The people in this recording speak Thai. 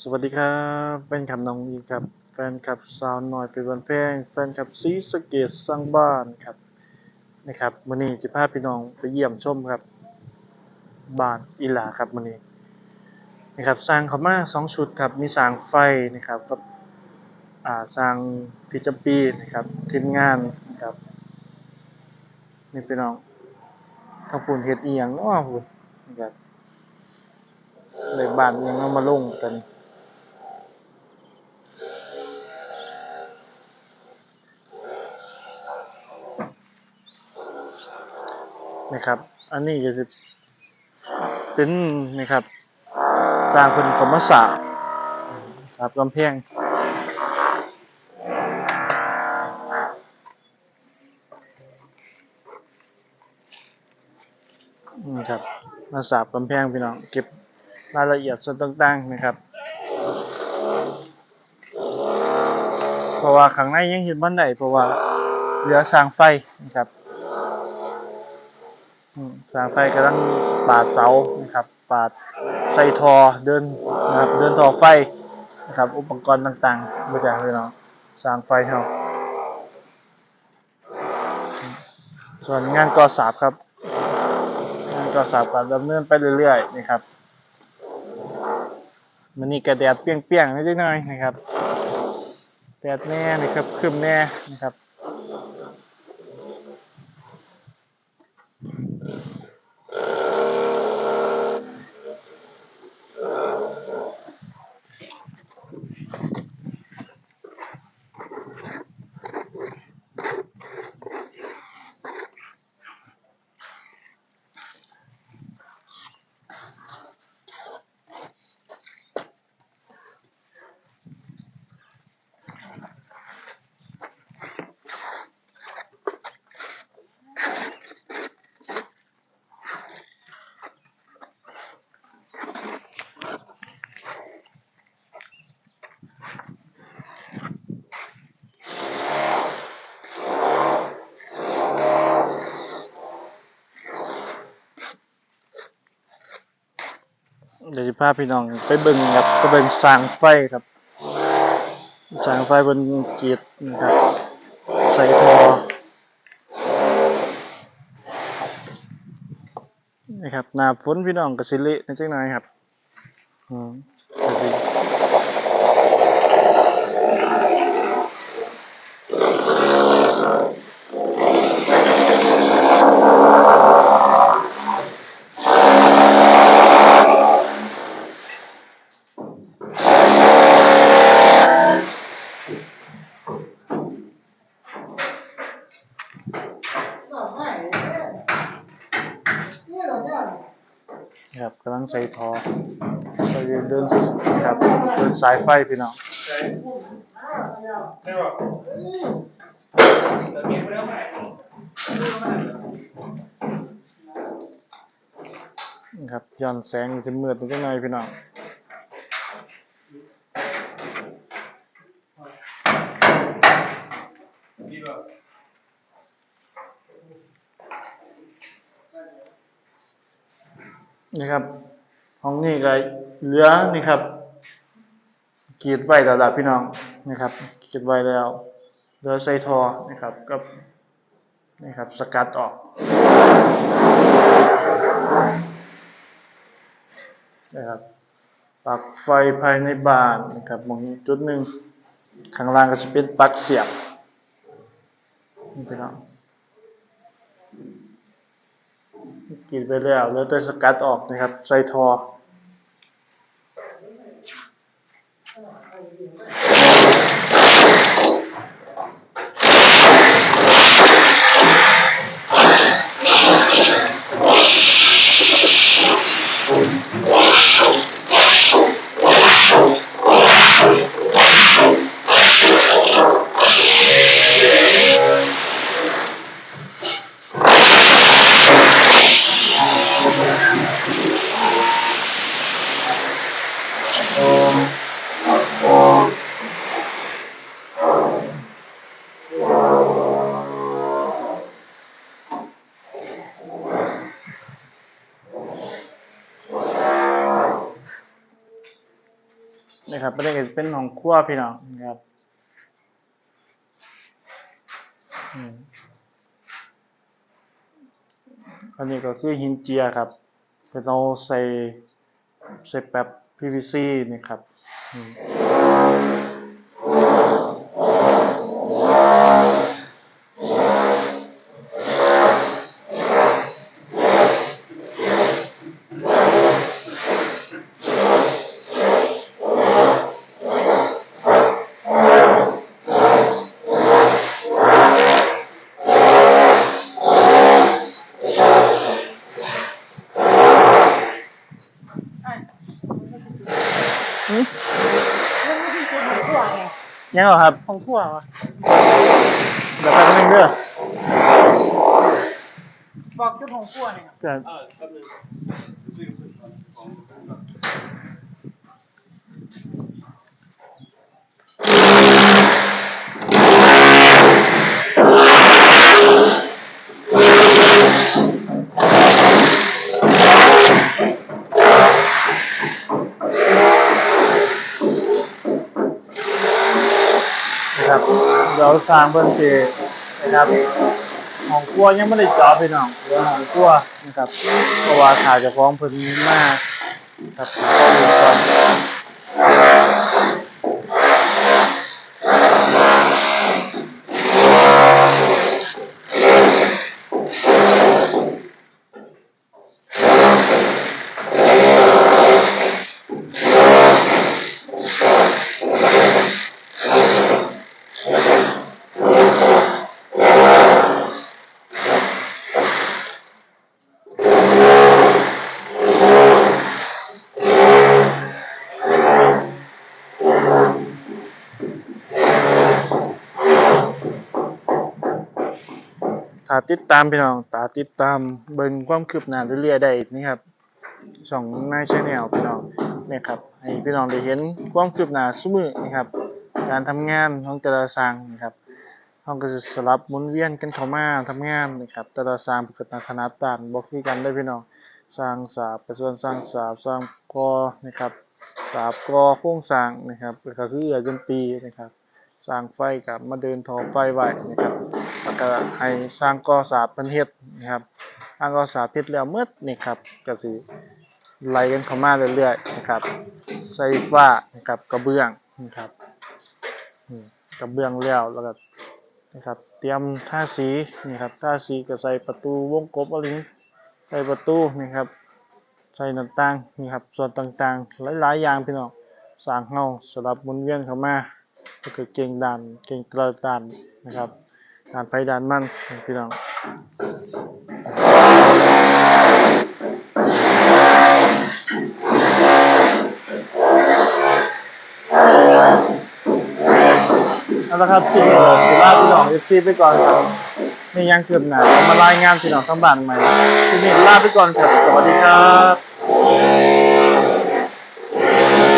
สวัสดีครับแฟนคลับน้องอีกครับ แฟนคลับสาวน้อยเป็นวันแพงแฟนคลับซีสเกตสร้างบ้านครับนะครับมื้อนี้จะพาพี่น้องไปเยี่ยมชมครับ บ้านอีหลาครับมื้อนี้นะครับสร้างเขามาสองชุดครับมีสร้างไฟนะครับกับอ่าสร้างพิจปีนะครับทีมงานนะครับนี่พี่น้องทางปุ่นเฮ็ดเอียงเนาะพุ่นนะครับ ในบ้านยังเอามาลงกันนะครับ อันนี้ก็จะเป็นนะครับ สร้างเป็นคอมมสาครับกำแพงนี่ครับมาสาบกำแพงพี่น้องเก็บ รายละเอียดส่วนต่างๆนะครับ เพราะว่าข้างในยังเห็นบ้านไหนเพราะว่าเหลือสร้างไฟนะครับสร้างไฟกำลังปาดเสานะครับปาดใส่ทอเดินนะครับเดินทอไฟนะครับอุปกรณ์ต่างๆมาจากพี่น้องสร้างไฟเฮาส่วนงานก่อสร้างครับ งานก่อสร้างก็ดำเนินไปเรื่อยๆนะครับ มันนี่กระแดดเปี้ยงๆนิดหน่อยนะครับ แดดแน่นะครับครึมแน่นะครับ เดี๋ยวจะพาพี่น้องไปเบิ่งครับไปเบิ่งสร้างไฟครับสร้างไฟบนกีดนะครับ ใส่ทอนะครับหนาฝนพี่น้องกระสิเละนิดจังหน่อยครับ อืม ครับกำลังใส่ทอก็เดินครับเดินสายไฟพี่น้องครับย้อนแสงจะมืดนิดจังหน่อยพี่น้อง นี่ครับห้องนี้ก็เหลือนี่ครับกรีดไว้แล้วล่ะพี่น้องนะครับกรีดไว้แล้วเหลือใส่ทอนะครับกับนี่ครับสกัดออกนะครับปลั๊กไฟภายในบ้านนะครับมองนี้จุดหนึ่งข้างล่างก็จะเป็นปลั๊กเสียบนี่พี่น้อง กินไปแล้วแล้วได้สกัดออกนะครับ ใส่ทอ นะครับประเด็นก็เป็นของขั้วพี่น้องนะครับอันนี้ก็คือหินเจียครับแต่เราใส่ใส่แบบ PVC นี่ครับอืมอืม เรื่องที่คือของขั้วไง ยังเหรอครับของขั้ววะเดี๋ยวแป๊บนึงเด้อบอกจุดของขั้วเนี่ยเดี๋ยวเออแป๊บนึงลืมขึ้นก่อนของของ นะครับ เดี๋ยวสร้างเพิ่นสินะครับของกลัวยังไม่ได้เจอพี่น้องเดี๋ยวของกลัวนะครับเพราะว่าขาเจะฟ้าของเพิ่นมากครับขอดูก่อน ถ้าติดตามพี่น้องตาติดตามเบิ่งความคืบหน้าเรื่อยๆได้นี่ครับช่องนายชาแนลพี่น้องเนี่ยครับให้พี่น้องได้เห็นความคืบหน้าซุมื้อนะครับ การทำงานของแต่ละสร้างนะครับเราก็จะสลับหมุนเวียนกันเข้ามาทำงานนะครับ แต่ละสร้างเพิ่นก็ถนัดด้านบ่คือกันเด้พี่น้องสร้างสาบไปส่วนสร้างสาบสร้างกอนะครับสาบกอโครงสร้างนะครับก็คือเอือจนปีนะครับสร้างไฟกับมาเดินทอไฟไว้นะครับ แล้วก็ให้สร้างก่อสาบเพิ่นเฮ็ดนะครับสร้างก่อสาบเฮ็ดแล้วหมดนี่ครับก็สิไล่กันเข้ามาเรื่อยๆนะครับ ใส่ฟ้านะครับกระเบื้องนะครับกระเบื้องแล้วแล้วก็นะครับเตรียมท่าสีนี่ครับท่าสีก็ใส่ประตูวงกบอะไรนี้ใส่ประตูนี่ครับใส่หน้าต่างนี่ครับส่วนต่างๆ หลายๆอย่างพี่น้องสร้างเฮาสลับมุนเวียนเข้ามาก็คือเก่งด่านเก่งกระดานนะครับ ด่านไปด่านมันพี่น้องเอาละครับสิ่งสุราพี่น้องเอฟซีไปก่อนครับมียังคือบหนาเอามารายงานพี่น้องทั้งบ้านใหม่ที่นี่ลาไปก่อนครับสวัสดีครับ